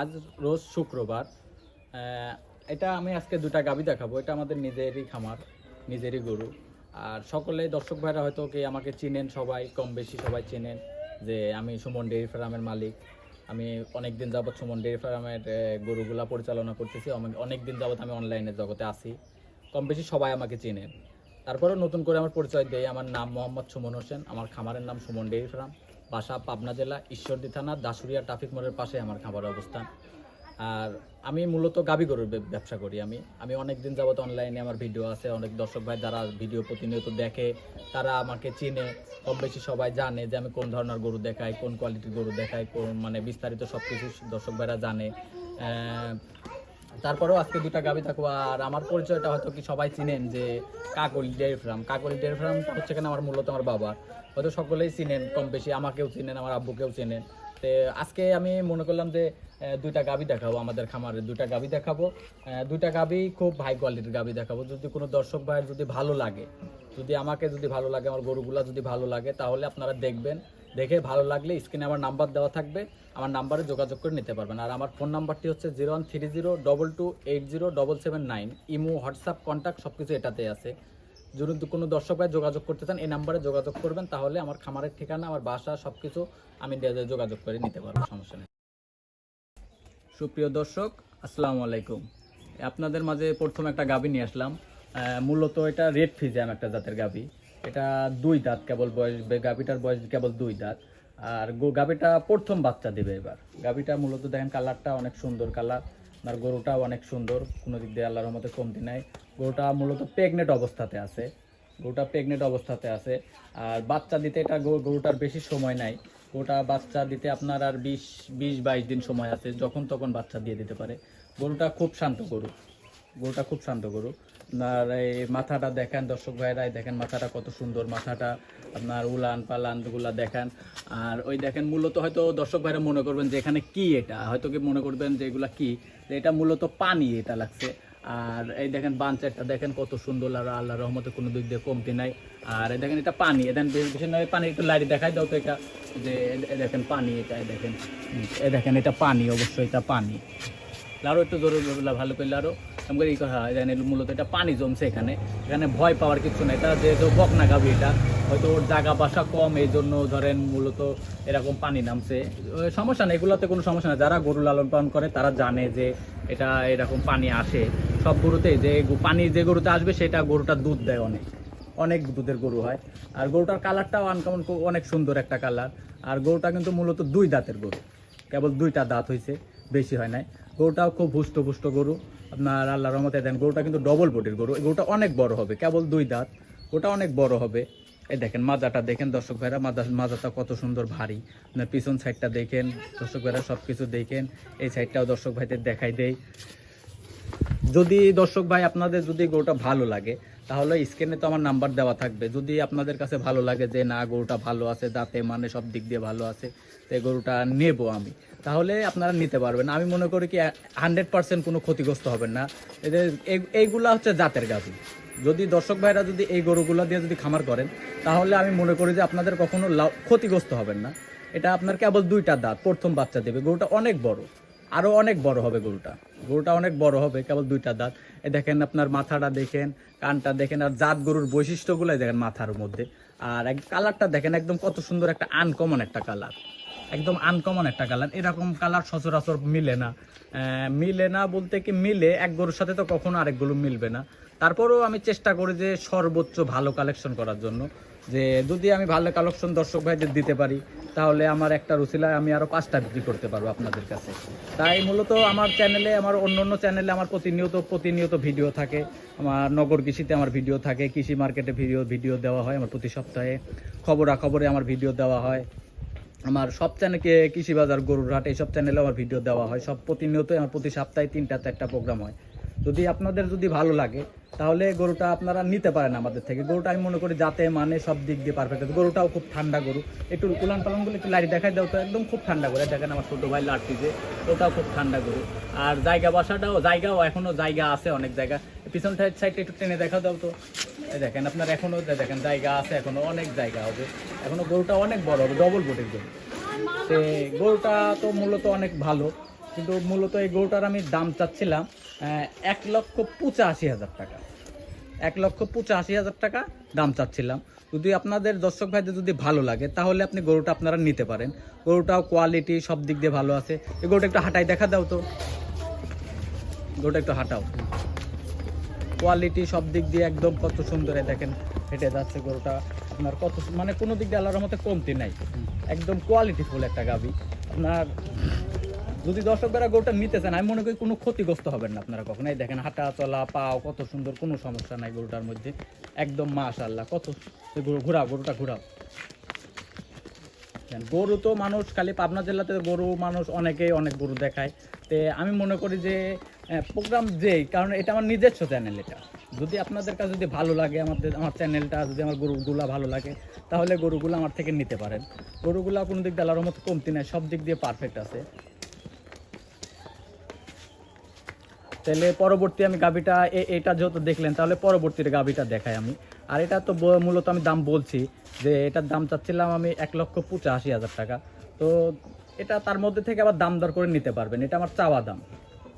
আজ রোজ শুক্রবার। এটা আমি আজকে দুটা গাবি দেখাবো। এটা আমাদের নিজেরই খামার, নিজেরই গরু। আর সকলে দর্শক ভাইরা হয়তো কি আমাকে চিনেন, সবাই কম বেশি সবাই চেনেন যে আমি সুমন ডেয়ারি ফার্মের মালিক। আমি অনেক দিন যাবৎ সুমন ডেয়ারি ফার্মের গরুগুলা পরিচালনা করতেছি। অনেক দিন যাবৎ আমি অনলাইনের জগতে আছি। কম বেশি সবাই আমাকে চেনেন। তারপরেও নতুন করে আমার পরিচয় দেয় আমার নাম মোহাম্মদ সুমন হোসেন। আমার খামারের নাম সুমন ডেয়ারি ফার্ম। বাসা পাবনা জেলা, ঈশ্বরদী থানা দাসুরিয়া ট্রাফিক মোড়ের পাশে আমার খামারের অবস্থান। আর আমি মূলত গাবি গরুর ব্যবসা করি আমি। আমি অনেক দিন যাবত অনলাইনে আমার ভিডিও আছে, অনেক দর্শক ভাই যারা ভিডিও প্রতিনিয়ত দেখে, তারা আমাকে চিনে। কম বেশি সবাই জানে যে আমি কোন ধরনের গরু দেখাই, কোন কোয়ালিটির গরু দেখাই, কোন মানে বিস্তারিত সব কিছু দর্শক ভাইরা জানে। তারপরেও আজকে দুটা গাবি থাকব, আর আমার পরিচয়টা হয়তো কি সবাই চিনেন যে Kakoli dairy farm Kakoli dairy farm হচ্ছে কেন আমার মূলত আমার বাবার হয়তো সকলেই চিনেন কম বেশি, আমাকেও চিনেন, আমার আব্বুকেও চেনেন। তো আজকে আমি মনে করলাম যে দুইটা গাবি দেখাবো আমাদের খামারে, দুইটা গাবি দেখাবো। দুইটা গাবি খুব হাই কোয়ালিটির গাবি দেখাবো। যদি কোনো দর্শক ভাইয়ের যদি ভালো লাগে, যদি আমাকে যদি ভালো লাগে, আমার গরুগুলা যদি ভালো লাগে, তাহলে আপনারা দেখবেন। দেখে ভালো লাগলে স্ক্রিনে আমার নাম্বার দেওয়া থাকবে, আমার নাম্বারে যোগাযোগ করে নিতে পারবেন। আর আমার ফোন নাম্বারটি হচ্ছে zero one three zero double two eight zero double seven nine. Imo, WhatsApp contact সব কিছু এটাতে আছে। যদি কোনো দর্শক ভাই যোগাযোগ করতে চান, এই নাম্বারে যোগাযোগ করবেন, তাহলে আমার খামারের ঠিকানা, আমার বাসা সব কিছু আমি যোগাযোগ করে নিতে পারব, সমস্যা নেই। সুপ্রিয় দর্শক, আসসালামু আলাইকুম। আপনাদের মাঝে প্রথম একটা গাবি নিয়ে আসলাম। মূলত এটা রেড ফিজাম একটা জাতের গাবি। এটা দুই দাঁত কেবল বয়স গাবিটার বয়স কেবল দুই দাঁত। আর গো- গাবিটা প্রথম বাচ্চা দেবে এবার। গাবিটা মূলত দেখেন কালারটা অনেক সুন্দর কালার। আর গরুটাও অনেক সুন্দর, কোনো দিক দিয়ে আল্লাহর মতো কমতি নাই। গরুটা মূলত প্রেগনেন্ট অবস্থাতে আছে। গরুটা প্রেগনেন্ট অবস্থাতে আছে। আর বাচ্চা দিতে এটা গরু- গরুটার বেশি সময় নাই। গরুটা বাচ্চা দিতে আপনার আর বিশ বিশ, বাইশ দিন সময় আছে, যখন তখন বাচ্চা দিয়ে দিতে পারে। গরুটা খুব শান্ত গরু। গরুটা খুব শান্ত গরু। আপনার এই মাথাটা দেখেন, দর্শক ভাইরাই দেখেন মাথাটা কত সুন্দর, মাথাটা আপনার উলান পালানগুলা দেখেন। আর ওই দেখেন মূলত হয়তো দর্শক ভাইরা মনে করবেন যে এখানে কি এটা? হয়তো কি মনে করবেন যে এগুলা কি? এটা মূলত পানি এটা লাগছে। আর এই দেখেন বাঞ্চারটা দেখেন কত সুন্দর, আর আল্লাহ রহমতে কোনো দিক দিয়ে কমতি নাই। আর এই দেখেন এটা পানি এদেন বেশি নয় পানি একটু লাইট দেখাই দাও তো এটা। যে দেখেন পানি এটা দেখেন। এ দেখেন এটা পানি, অবশ্যই এটা পানি। আরও একটু জোরে বললা ভালো করলে আরও আমাকে এই কথা, এখানে মূলত এটা পানি জমছে এখানে। এখানে ভয় পাওয়ার কিছু নেই। এটা যেহেতু বকনা গাবি এটা, হয়তো ওর জায়গা বাসা কম, এই জন্য ধরেন মূলত এরকম পানি নামছে। সমস্যা নেই, এগুলোতে কোনো সমস্যা নেই। যারা গরু লালন পালন করে, তারা জানে যে এটা এরকম পানি আসে। সব গরুতেই যে পানি যে গরুতে আসবে, সেটা গরুটা দুধ দেয় অনেক। অনেক দুধের গরু হয়। আর গরুটার কালারটাও আনকমন অনেক সুন্দর একটা কালার। আর গরুটা কিন্তু মূলত দুই দাঁতের গরু। কেবল দুইটা দাঁত হয়েছে বেশি হয় নাই। গরুটাও খুব হুষ্ট পুষ্ট গরু। আপনার আল্লাহ রহমতে দেন, গরুটা কিন্তু ডবল বডির গরু। গরুটা অনেক বড় হবে, কেবল দুই দাঁত। ওটা অনেক বড় হবে। এই দেখেন, মাজাটা দেখেন দর্শক ভাইরা, মাজা, মাজাটা কত সুন্দর ভারী। আপনার পিছন সাইডটা দেখেন, দর্শক ভাইরা সব কিছু দেখেন। এই সাইডটাও দর্শক ভাইদের দেখাই দেয় যদি দর্শক ভাই, আপনাদের যদি গরুটা ভালো লাগে তাহলে স্ক্রিনে তো আমার নাম্বার দেওয়া থাকবে। যদি আপনাদের কাছে ভালো লাগে যে, না, গরুটা ভালো আছে, দাঁতে মানে সব দিক দিয়ে ভালো আছে, তো গরুটা নেব আমি। তাহলে আপনারা নিতে পারবেন। আমি মনে করি কি হান্ড্রেড পার্সেন্ট কোনো ক্ষতিগ্রস্ত হবেন না। এদের এই- এইগুলা হচ্ছে জাতের গাভি। যদি দর্শক ভাইরা যদি এই গরুগুলো দিয়ে যদি খামার করেন, তাহলে আমি মনে করি যে আপনাদের কখনো ক্ষতিগ্রস্ত হবেন না। এটা আপনার কেবল দুইটা দাঁত, প্রথম বাচ্চা দেবে। গরুটা অনেক বড়। আরও অনেক বড় হবে গরুটা। গরুটা অনেক বড় হবে, কেবল দুইটা দাঁত। এ দেখেন আপনার মাথাটা দেখেন, কানটা দেখেন, আর জাত গরুর বৈশিষ্ট্যগুলো দেখেন মাথার মধ্যে। আর এক কালারটা দেখেন, একদম কত সুন্দর একটা আনকমন একটা কালার একদম আনকমন একটা কালার এরকম কালার সচরাচর মিলে না। মিলে না বলতে কি মিলে, এক গরুর সাথে তো কখনো আরেক গরু মিলবে না। তারপরেও আমি চেষ্টা করি যে সর্বোচ্চ ভালো কালেকশন করার জন্য। যে যদি আমি ভালো কালেকশন দর্শক ভাইদের দিতে পারি, তাহলে আমার একটা রুচিলায় আমি আরও পাঁচটা বিক্রি করতে পারব আপনাদের কাছে। তাই মূলত আমার চ্যানেলে আমার অন্য অন্য চ্যানেলে আমার প্রতিনিয়ত প্রতিনিয়ত ভিডিও থাকে। আমার নগর কৃষিতে আমার ভিডিও থাকে, কৃষি মার্কেটে ভিডিও ভিডিও দেওয়া হয়, আমার প্রতি সপ্তাহে খবরাখবরে আমার ভিডিও দেওয়া হয়। আমার সব চ্যানেলকে কৃষি বাজার, গরুর হাট, এইসব চ্যানেলে আমার ভিডিও দেওয়া হয়। সব প্রতিনিয়তই আমার প্রতি সপ্তাহে তিনটা একটা প্রোগ্রাম হয়। যদি আপনাদের যদি ভালো লাগে তাহলে গরুটা আপনারা নিতে পারেন আমাদের থেকে। গরুটা আমি মনে করি যাতে মানে সব দিক দিয়ে পারফেক্ট গরুটাও খুব ঠান্ডা গরু। একটু উলান পালন করলে একটু লাড়ি দেখাই দাও তো, একদম খুব ঠান্ডা গরু। দেখেন আমার ছোটো ভাই লাড়তি যে, ওটাও খুব ঠান্ডা গরু। আর জায়গা বাসাটাও, জায়গাও এখনও জায়গা আছে অনেক জায়গা। পিছন সাইডটা একটু টেনে দেখা দাও তো। দেখেন আপনার এখনও দেখেন জায়গা আছে এখনও অনেক জায়গা হবে। এখনও গরুটা অনেক বড় হবে ডবল বোটের গরু। সে গরুটা তো মূলত অনেক ভালো। কিন্তু মূলত এই গরুটার আমি দাম চাচ্ছিলাম এক লক্ষ পঁচাশি হাজার টাকা। এক লক্ষ পঁচাশি হাজার টাকা দাম চাচ্ছিলাম। যদি আপনাদের দর্শক ভাইদের যদি ভালো লাগে, তাহলে আপনি গরুটা আপনারা নিতে পারেন। গরুটাও কোয়ালিটি সব দিক দিয়ে ভালো আছে। এই গরুটা একটু হাঁটাই দেখা দাও তো। গরুটা একটু হাঁটাও। কোয়ালিটি সব দিক দিয়ে একদম কত সুন্দর দেখেন, হেঁটে যাচ্ছে গরুটা। আপনার কত মানে কোনো দিক দিয়ে আল্লাহর মতো কমতি নাই। একদম কোয়ালিটি কোয়ালিটিফুল একটা গাবি আপনার যদি দর্শকরা গরুটা নিতে চান, আমি মনে করি কোনো ক্ষতিগ্রস্ত হবেন না আপনারা কখনো। এই দেখেন, হাঁটা চলা, পাও, কত সুন্দর, কোনো সমস্যা নাই গরুটার মধ্যে। একদম মাশাআল্লাহ, কত এই গরু, ঘোরাও, গরুটা ঘোরাও। গরু তো মানুষ, খালি পাবনা জেলাতে গরু মানুষ অনেকেই অনেক গরু দেখায়। তে আমি মনে করি যে প্রোগ্রাম যেই, কারণ এটা আমার নিজস্ব চ্যানেল এটা। যদি আপনাদের কাছে যদি ভালো লাগে, আমাদের, আমার চ্যানেলটা যদি আমার গরুগুলা ভালো লাগে, তাহলে গরুগুলো আমার থেকে নিতে পারেন। গরুগুলা কোনো দিক আল্লাহর মতো কমতি নাই, সব দিক দিয়ে পারফেক্ট আছে। তাহলে পরবর্তী আমি গাবিটা এটা যেহেতু দেখলেন, তাহলে পরবর্তীতে গাবিটা দেখাই আমি। আর এটা তো মূলত আমি দাম বলছি যে এটার দাম চাচ্ছিলাম আমি এক লক্ষ পঁচাশি হাজার টাকা। তো এটা তার মধ্যে থেকে আবার দাম দর করে নিতে পারবেন। এটা আমার চাওয়া দাম।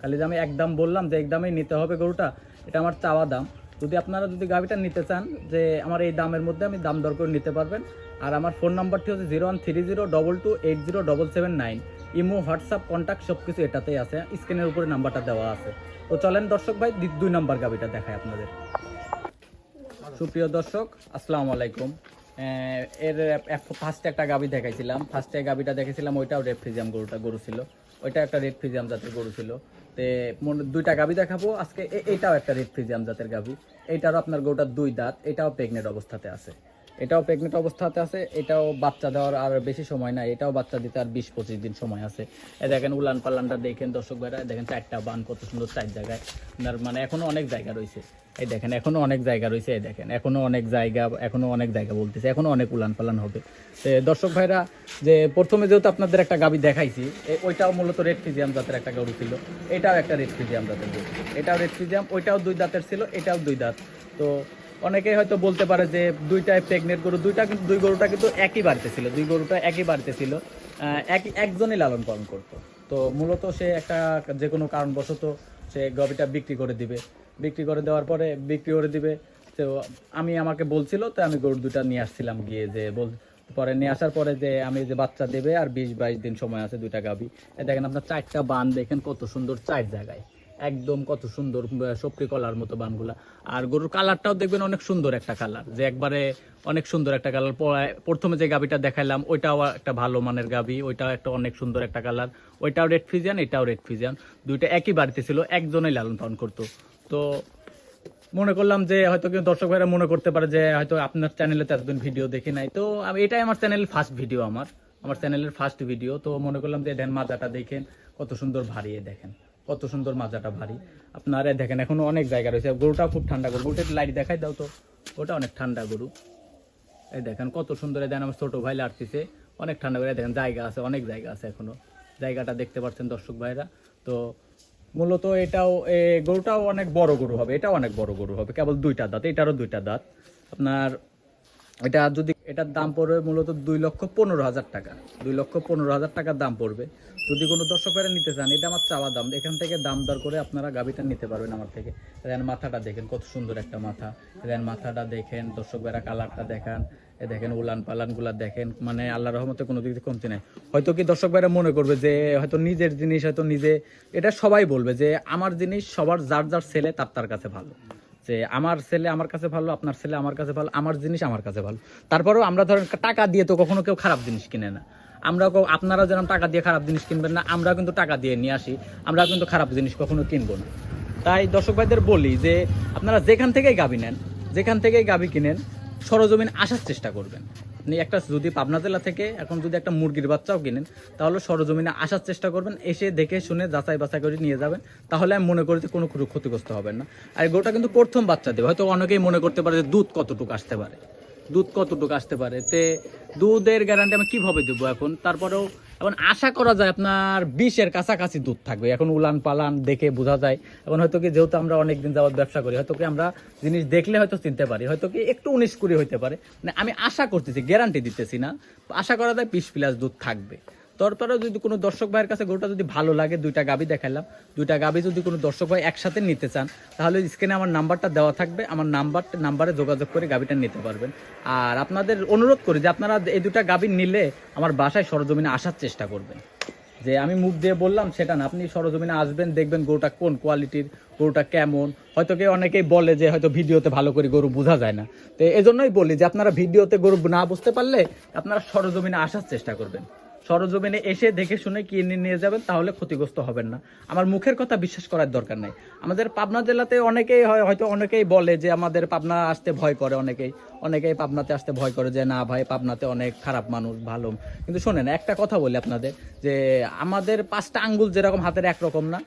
খালি যে আমি এক দাম বললাম যে এক দামেই নিতে হবে গরুটা, এটা আমার চাওয়া দাম। যদি আপনারা যদি গাবিটা নিতে চান যে আমার এই দামের মধ্যে আমি দাম দর করে নিতে পারবেন। আর আমার ফোন নাম্বারটি হচ্ছে zero one three zero double two eight zero double seven nine. Imo, WhatsApp contact সব কিছু এটাতেই আছে। স্ক্রিনের উপরে নাম্বারটা দেওয়া আছে। তো চলেন দর্শক ভাই দুই নাম্বার গাবিটা দেখায় আপনাদের। সুপ্রিয় দর্শক, আসসালামু আলাইকুম। এর ফার্স্টে একটা গাবি দেখাইছিলাম। ফার্স্টে গাবিটা দেখেছিলাম ওইটাও রেড ফ্রিজিয়াম গরুটা গরু ছিল। ওইটা একটা রেড ফ্রিজিয়াম জাতের গরু ছিল। তে দুইটা গাবি দেখাবো। আজকে এ- এইটাও একটা রেড ফ্রিজিয়াম জাতের গাবি। এইটারও আপনার গরুটার দুই দাঁত। এটাও প্রেগনেন্ট অবস্থাতে আছে। এটাও প্রেগনেন্ট অবস্থাতে আছে, এটাও বাচ্চা দেওয়ার আর বেশি সময় নাই, এটাও বাচ্চা দিতে আর বিশ পঁচিশ দিন সময় আছে। এ দেখেন উলান পালানটা দেখেন দর্শক ভাইরা, দেখেন চারটা বান কত সুন্দর চার জায়গায়। আপনার মানে এখনও অনেক জায়গা রয়েছে। এই দেখেন, এখনও অনেক জায়গা রয়েছে, এই দেখেন, এখনও অনেক জায়গা, এখনও অনেক জায়গা বলতেছে, এখনও অনেক উলান পালান হবে। তো দর্শক ভাইরা, যে প্রথমে যেহেতু আপনাদের একটা গাবি দেখাইছি ওইটাও মূলত রেড ফিজিয়াম জাতের একটা গরু ছিল, এটাও একটা রেড ফিজিয়াম জাতের গরু। এটাও রেড ফিজিয়াম ওইটাও দুই দাঁতের ছিল, এটাও দুই দাঁত। তো অনেকেই হয়তো বলতে পারে যে দুইটাই প্রেগনেন্ট গরু, দুইটা দুই গরুটা কিন্তু একই বাড়িতে ছিল, দুই গরুটা একই বাড়িতে ছিল। একই একজনই লালন পালন করতো। তো মূলত সে একটা যে কোনো কারণবশত সে গবিটা বিক্রি করে দিবে। বিক্রি করে দেওয়ার পরে বিক্রি করে দিবে। তো আমি আমাকে বলছিল, তো আমি গরু দুটা নিয়ে আসছিলাম গিয়ে যে বল পরে নিয়ে আসার পরে যে আমি যে বাচ্চা দেবে আর বিশ বাইশ দিন সময় আছে দুইটা গাবি দেখেন আপনার চারটা বান, দেখেন কত সুন্দর চার জায়গায়। একদম কত সুন্দর আহ, কলার মতো বানগুলা। আর গরুর কালারটাও দেখবেন অনেক সুন্দর একটা কালার। যে একবারে অনেক সুন্দর একটা কালার। প্রথমে যে গাবিটা দেখাইলাম ওইটাও একটা ভালো মানের গাবি ওইটাও একটা অনেক সুন্দর একটা কালার। ওইটাও রেড ফিজিয়ান এটাও রেড ফিজিয়ান। দুইটা একই বাড়িতে ছিল একজনেই লালন পালন করতো। তো মনে করলাম যে হয়তো কেউ দর্শক ভাইরা মনে করতে পারে যে হয়তো আপনার চ্যানেলে তো এতদিন ভিডিও দেখি নাই। তো এটাই আমার চ্যানেলের ফার্স্ট ভিডিও আমার। আমার চ্যানেলের ফার্স্ট ভিডিও তো মনে করলাম যে ধ্যান মাজাটা দেখেন কত সুন্দর ভারিয়ে দেখেন। কত সুন্দর মাজাটা ভারী। আপনারা দেখেন, এখনও অনেক জায়গা রয়েছে। গরুটা খুব ঠান্ডা গরু। গরুটা লাইট দেখাই দাও তো। ওটা অনেক ঠান্ডা গরু। এই দেখেন, কত সুন্দর। দেখেন, আমার ছোটো ভাই লাড়তেছে অনেক ঠান্ডা করে দেখেন, জায়গা আছে, অনেক জায়গা আছে এখনও। জায়গাটা দেখতে পাচ্ছেন দর্শক ভাইরা। তো মূলত এটাও গরুটাও অনেক বড় গরু হবে। এটাও অনেক বড় গরু হবে। কেবল দুইটা দাঁত, এটারও দুইটা দাঁত। আপনার এটা যদি এটার দাম পড়বে মূলত দুই লক্ষ পনেরো হাজার টাকা। দুই লক্ষ পনেরো হাজার টাকার দাম পড়বে। যদি কোনো দর্শক নিতে চান, এটা আমার চাওয়া দাম। এখান থেকে দাম দর করে আপনারা গাভিটা নিতে পারবেন আমার থেকে। দেন মাথাটা দেখেন, কত সুন্দর একটা মাথা। দেন মাথাটা দেখেন দর্শক ভাইরা কালারটা দেখান। দেখেন, উলান পালানগুলা দেখেন। মানে আল্লাহ রহমতে কোনো দিক থেকে কমতি নাই। হয়তো কি দর্শক ভাইরা মনে করবে যে, হয়তো নিজের জিনিস, হয়তো নিজে, এটা সবাই বলবে যে, আমার জিনিস সবার, যার যার ছেলে, তার তার কাছে ভালো। যে আমার ছেলে আমার কাছে ভালো, আপনার ছেলে আমার কাছে ভালো, আমার জিনিস আমার কাছে ভালো। তারপরেও আমরা ধরেন টাকা দিয়ে তো কখনো কেউ খারাপ জিনিস কিনে না। আমরা আপনারা যেরকম টাকা দিয়ে খারাপ জিনিস কিনবেন না, আমরা কিন্তু টাকা দিয়ে নিয়ে আসি, আমরা কিন্তু খারাপ জিনিস কখনো কিনবো না। তাই দর্শক ভাইদের বলি যে, আপনারা যেখান থেকেই গাবি নেন, যেখান থেকেই গাবি কিনেন, সরজমিন আসার চেষ্টা করবেন। আপনি একটা যদি পাবনা জেলা থেকে এখন যদি একটা মুরগির বাচ্চাও কিনেন, তাহলে সরজমিনে আসার চেষ্টা করবেন, এসে দেখে শুনে যাচাই বাছাই করে নিয়ে যাবেন। তাহলে আমি মনে করি যে কোনো ক্ষতিগ্রস্ত হবেন না। আর গোটা কিন্তু প্রথম বাচ্চা দেবে। হয়তো অনেকেই মনে করতে পারে যে দুধ কতটুকু আসতে পারে। দুধ কতটুকু আসতে পারে? তে দুধের গ্যারান্টি আমি কীভাবে দেবো এখন? তারপরেও এখন আশা করা যায় আপনার বিশের কাছাকাছি দুধ থাকবে। এখন উলান পালান দেখে বোঝা যায়। এখন হয়তো কি যেহেতু আমরা অনেক দিন ব্যবসা করি, হয়তো কি আমরা জিনিস দেখলে হয়তো চিনতে পারি, হয়তো কি একটু উনিশ কুড়ি হইতে পারে। মানে আমি আশা করতেছি গ্যারান্টি দিতেছি না। আশা করা যায় বিশ প্লাস দুধ থাকবে। তারপরে যদি কোনো দর্শক ভাইয়ের কাছে গরুটা যদি ভালো লাগে, দুইটা গাবি দেখালাম দুইটা গাবি যদি কোনো দর্শক ভাই একসাথে নিতে চান, তাহলে স্ক্রিনে আমার নাম্বারটা দেওয়া থাকবে। আমার নাম্বার, নাম্বারে যোগাযোগ করে গাবিটা নিতে পারবেন। আর আপনাদের অনুরোধ করি যে আপনারা এই দুটা গাবি নিলে আমার বাসায় সরজমিনে আসার চেষ্টা করবেন। যে আমি মুখ দিয়ে বললাম, সেটা না। আপনি সরজমিনে আসবেন, দেখবেন গরুটা কোন কোয়ালিটির, গরুটা কেমন। হয়তো কেউ অনেকেই বলে যে হয়তো ভিডিওতে ভালো করে গরু বোঝা যায় না। তো এজন্যই বলি যে আপনারা ভিডিওতে গরু না বুঝতে পারলে আপনারা সরজমিনে আসার চেষ্টা করবেন। সরজমিনে এসে দেখে শুনে কিনে নিয়ে যাবেন, তাহলে ক্ষতিগ্রস্ত হবেন না। আমার মুখের কথা বিশ্বাস করার দরকার নাই। আমাদের পাবনা জেলাতে অনেকেই হয়, হয়তো অনেকেই বলে যে আমাদের পাবনা আসতে ভয় করে অনেকেই। অনেকেই পাবনাতে আসতে ভয় করে যে, না ভাই, পাবনাতে অনেক খারাপ মানুষ, ভালো। কিন্তু শোনেন, একটা কথা বলি আপনাদের, যে আমাদের পাঁচটা আঙ্গুল যেরকম হাতের একরকম না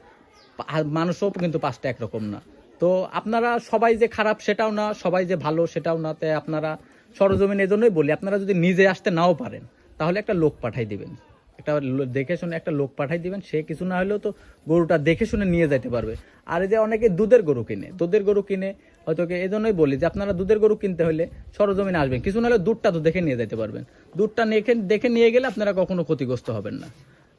মানুষও কিন্তু পাঁচটা একরকম না। তো আপনারা সবাই যে খারাপ সেটাও না, সবাই যে ভালো সেটাও না, তাই আপনারা সরজমিন এজন্যই বলি, আপনারা যদি নিজে আসতে নাও পারেন। তাহলে একটা লোক পাঠাই দিবেন। একটা দেখে শুনে একটা লোক পাঠাই দিবেন, সে কিছু না হলেও তো গরুটা দেখে শুনে নিয়ে যেতে পারবে। আর এই যে অনেকে দুধের গরু কিনে, দুধের গরু কিনে হয়তো এই জন্যই বলি যে আপনারা দুধের গরু কিনতে হলে সরজমিনে আসবেন। কিছু না হলে দুধটা তো দেখে নিয়ে যেতে পারবেন। দুধটা নিয়ে দেখে নিয়ে গেলে আপনারা কখনো ক্ষতিগ্রস্ত হবেন না।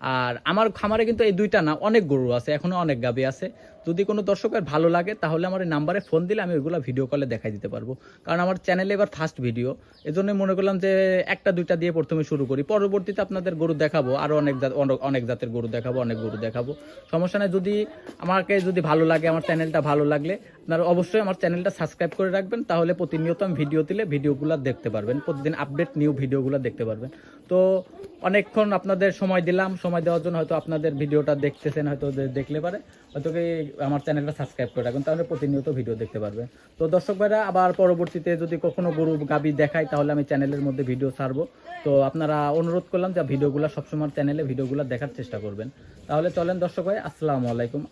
আর আমার খামারে কিন্তু এই দুইটা না, অনেক গরু আছে, এখনও অনেক গাবি আছে। যদি কোনো দর্শকের ভালো লাগে, তাহলে আমার এই নাম্বারে ফোন দিলে আমি ওইগুলো ভিডিও কলে দেখাই দিতে পারব। কারণ আমার চ্যানেলে এবার ফার্স্ট ভিডিও এজন্য মনে করলাম যে একটা, দুইটা দিয়ে প্রথমে শুরু করি। পরবর্তীতে আপনাদের গরু দেখাবো, আরও অনেক জাত, অনেক- অনেক জাতের গরু দেখাবো, অনেক গরু দেখাবো। সমস্যা নেই, যদি আমাকে যদি ভালো লাগে, আমার চ্যানেলটা ভালো লাগলে, আপনারা অবশ্যই আমার চ্যানেলটা সাবস্ক্রাইব করে রাখবেন। তাহলে প্রতিনিয়ত আমি ভিডিও দিলে ভিডিওগুলো দেখতে পারবেন, প্রতিদিন আপডেট নিউ ভিডিওগুলো দেখতে পারবেন। তো অনেকক্ষণ আপনাদের সময় দিলাম সময় দেওয়ার জন্য হয়তো আপনাদের ভিডিওটা দেখতেছেন, হয়তো দেখলে পারে। হয়তো কি আমার চ্যানেলটা সাবস্ক্রাইব করে রাখবেন তাহলে প্রতিনিয়ত ভিডিও দেখতে পারবেন তো দর্শক ভাইরা, আবার পরবর্তীতে যদি কখনো গরু গাবি দেখায় তাহলে আমি চ্যানেলের মধ্যে ভিডিও ছাড়বো। তো আপনারা অনুরোধ করলাম যে ভিডিওগুলো সবসময় চ্যানেলে ভিডিওগুলো দেখার চেষ্টা করবেন। তাহলে চলেন দর্শক ভাই, আসসালামু আলাইকুম।